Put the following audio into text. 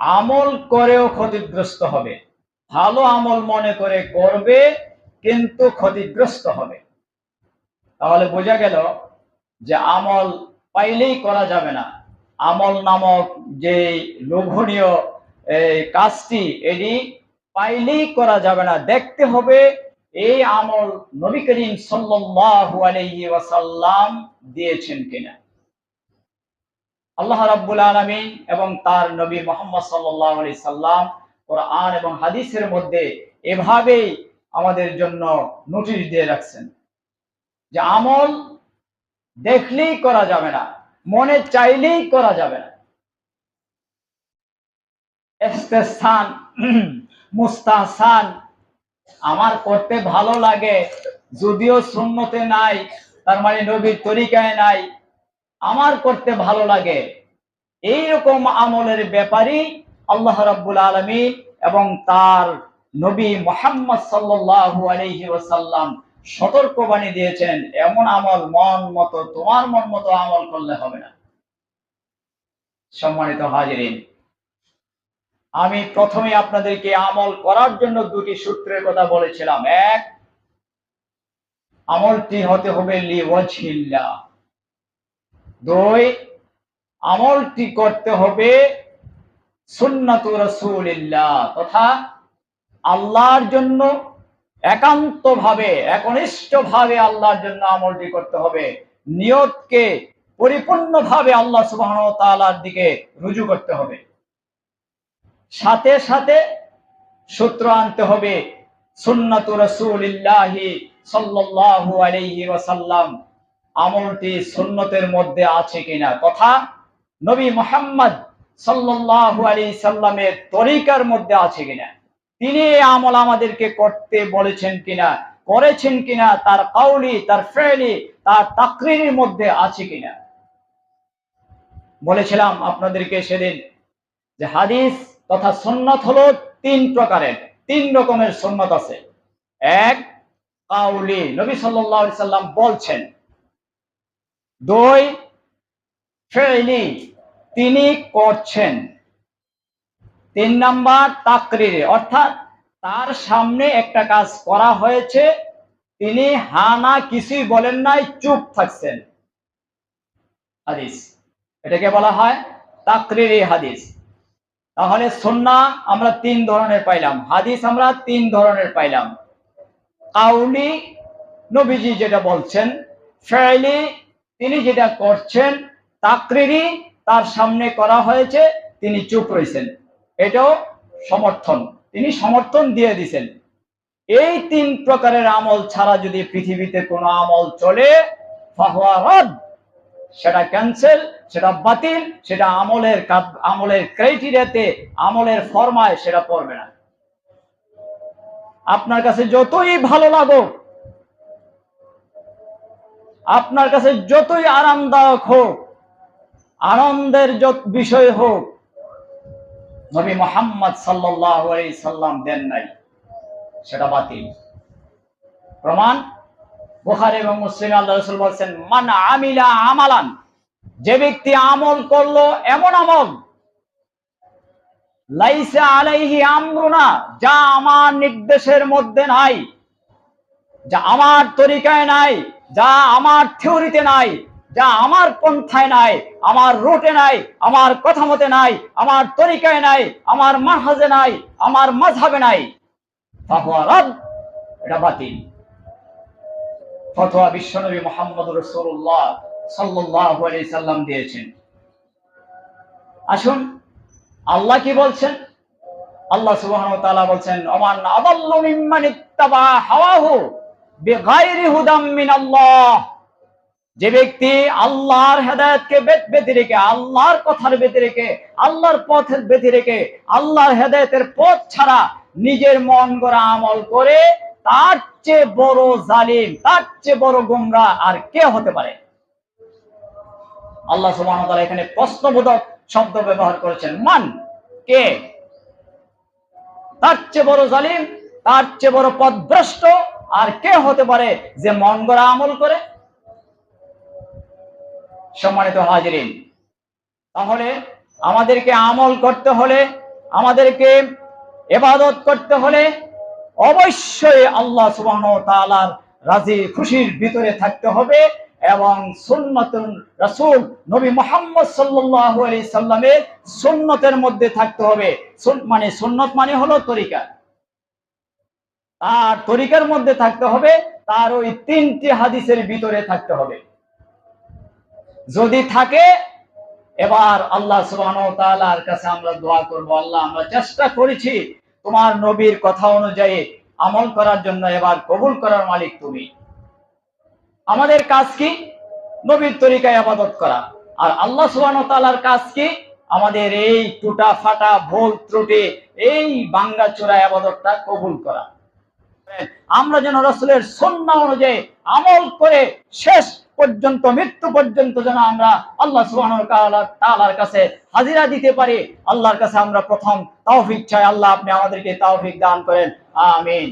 আমল করেও ক্ষতিগ্রস্ত হবে। ভালো আমল মনে করে করবে, কিন্তু ক্ষতিগ্রস্ত হবে। তাহলে বোঝা গেল যে আমল পাইলেই করা যাবে না। আমল নামক যে লোভনীয় কাজটি এটি পাইলেই করা যাবে না। দেখতে হবে এই আমল নবী করিম সাল্লাল্লাহু আলাইহি ওয়াসাল্লাম দিয়েছেন কিনা। আল্লাহ রাব্বুল আলামিন এবং তার নবী মোহাম্মদ সাল্লাল্লাহু আলাইহি সাল্লাম কোরআন এবং হাদিসের মধ্যে এভাবেই আমাদের জন্য নোটিশ দিয়ে রাখছেন যে আমল দেখলেই করা যাবে না, মনে চাইলেই করা যাবে না। ইস্তেসান মুস্তাহসান আমার করতে ভালো লাগে, যদিও সুন্নতে নাই, তার মানে নবীর তরিকায় নাই, আমার করতে ভালো লাগে। এই রকম আমলের ব্যাপারই আল্লাহ রাব্বুল আলামিন এবং তার নবী মোহাম্মদ সাল্লাল্লাহু আলাইহি ওয়াসাল্লাম সতর্কবাণী দিয়েছেন, এমন আমল মন মতো, তোমার মন মতো আমল করলে হবে না। সম্মানিত হাজিরিন, আমি প্রথমে আপনাদেরকে আমল করার জন্য দুটি সূত্রের কথা বলেছিলাম। এক, আমলটি হতে হবে লিওয়াজহিল্লাহ দুই আমলটি করতে হবে সুন্নাতু রাসূলিল্লাহ, তথা আল্লাহর জন্য একান্ত ভাবে একনিষ্ঠ ভাবে আল্লাহর জন্য আমলটি করতে হবে। নিয়তকে পরিপূর্ণভাবে আল্লাহ সুবহানাহু ওয়া তাআলার দিকে রুজু করতে হবে। সাথে সাথে সূত্র আনতে হবে, সুন্নাতু রাসূলিল্লাহি সাল্লাল্লাহু আলাইহি ওয়াসাল্লাম, আমলটি সুন্নতের মধ্যে আছে কিনা। কথা নবী মোহাম্মদ সাল্লাল্লাহু আলাইহি সাল্লামের তরিকার মধ্যে আছে কিনা? তিনি এই আমল আমাদেরকে করতে বলেছেন কিনা? করেছেন কিনা? তার কাউলি, তার ফেলি, তার তাকরিরের মধ্যে আছে কিনা? বলেছিলাম আপনাদেরকে সেদিন যে হাদিস তথা সুন্নত হলো তিন প্রকারের, তিন রকমের সুন্নত আছে। এক, কাউলি, নবী সাল্লাম বলছেন। দুই ফেলি তিনি করছেন। তিন নাম্বার তাকরিরে, অর্থাৎ তার সামনে একটা কাজ করা হয়েছে, তিনি হানা কিছুই বলেন নাই, চুপ থাকছেন। হাদিস, এটাকে বলা হয় তাকরিরি হাদিস। তাহলে সন্না আমরা তিন ধরনের পাইলাম, হাদিস আমরা তিন ধরনের পাইলাম। কাউলি নবীজি যেটা বলছেন ফেলি তিনি যেটা করছেন তাকরিরি তার সামনে করা হয়েছে, তিনি চুপ রয়েছেন এটাও সমর্থন। তিনি সমর্থন দিয়ে দিছেন। এই তিন প্রকারের আমল ছাড়া যদি পৃথিবীতে কোনো আমল চলে সেটা ক্যান্সেল সেটা বাতিল, সেটা আমলের আমলের ক্রাইটেরিয়াতে আমলের ফরমায় সেটা পড়বে না। আপনার কাছে যতই ভালো লাগুক, আপনার কাছে যতই আরামদায়ক হোক আনন্দের যত বিষয় হোক, নবী মোহাম্মদ সাল্লাম দেন নাই, সেটা বাতিল। প্রমাণ, বুখারী এবং মুসলিম আল্লাহ বলেন মান আমিলা আমালান যে ব্যক্তি আমল করল এমন আমল, লাইসা আলাইহি আমরুনা, যা আমার নির্দেশের মধ্যে নাই, যা আমার তরিকায় নাই, যা আমার থিওরিতে নাই যা আমার পন্থায় নাই, আমার রুটে নাই, আমার কথা মতে নাই, আমার তরিকায় নাই, আমার মাহাজে নাই, আমার মাঝহাবে নাই। এটা বাতিল। ফতোয়া বিশ্বনবী মোহাম্মদ রসুল্লাহ আলাইহি সাল্লাম দিয়েছেন। আসুন, আল্লাহ কি বলছেন? আল্লাহ ওয়া বলছেন, ওমান আদাল্লু হাওয়াহু মিনাল্লাহ। যে ব্যক্তি আল্লাহর হেদায়েতকে বেঁধে রেখে, আল্লাহর কথার বেঁধে রেখে, আল্লাহর পথের বেঁধে রেখে, আল্লাহর হেদায়েতের পথ ছাড়া নিজের মন গড়া আমল করে, তার চেয়ে বড় জালিম, তার চেয়ে বড় গোমরা আর কে হতে পারে? আল্লাহ তাআলা এখানে প্রশ্নবোধক শব্দ ব্যবহার করেছেন। মান? কে? তার চেয়ে বড় জালিম, তার চেয়ে বড় পথভ্রষ্ট আর কে হতে পারে যে মন গড়া আমল করে? সম্মানিত হাজিরিন। তাহলে আমাদেরকে আমল করতে হলে, আমাদেরকে এবাদত করতে হলে অবশ্যই আল্লাহ ওয়া রাজি খুশির ভিতরে থাকতে হবে এবং সুন্নতুন রাসূল নবী মুহাম্মদ সাল্লাল্লাহু আলাইহি সাল্লামের সুন্নতের মধ্যে থাকতে হবে। মানে সুন্নত মানে হলো তরিকা। তার তরিকার মধ্যে থাকতে হবে, তার ওই তিনটি হাদিসের ভিতরে থাকতে হবে। যদি থাকে, এবার আল্লাহ তাআলার কাছে আমরা দোয়া করব। আল্লাহ, আমরা চেষ্টা করেছি তোমার নবীর কথা অনুযায়ী আমল করার জন্য এবার কবুল করার মালিক তুমি। আমাদের কাজ কি? নবীর তরিকায় আবাদত করা। আর আল্লাহ তাআলার কাজ কি? আমাদের এই টুটা ফাটা ভোল ত্রুটি, এই বাঙ্গা চূড়া আবাদতটা কবুল করা। আমরা যেন রসুলের সন্না অনুযায়ী আমল করে শেষ পর্যন্ত, মৃত্যু পর্যন্ত যেন আমরা আল্লাহ ওয়া কাছে হাজিরা দিতে পারি। আল্লাহর কাছে আমরা প্রথম তাওফিক চাই। আল্লাহ আপনি আমাদেরকে তাওফিক দান করেন। আমিন।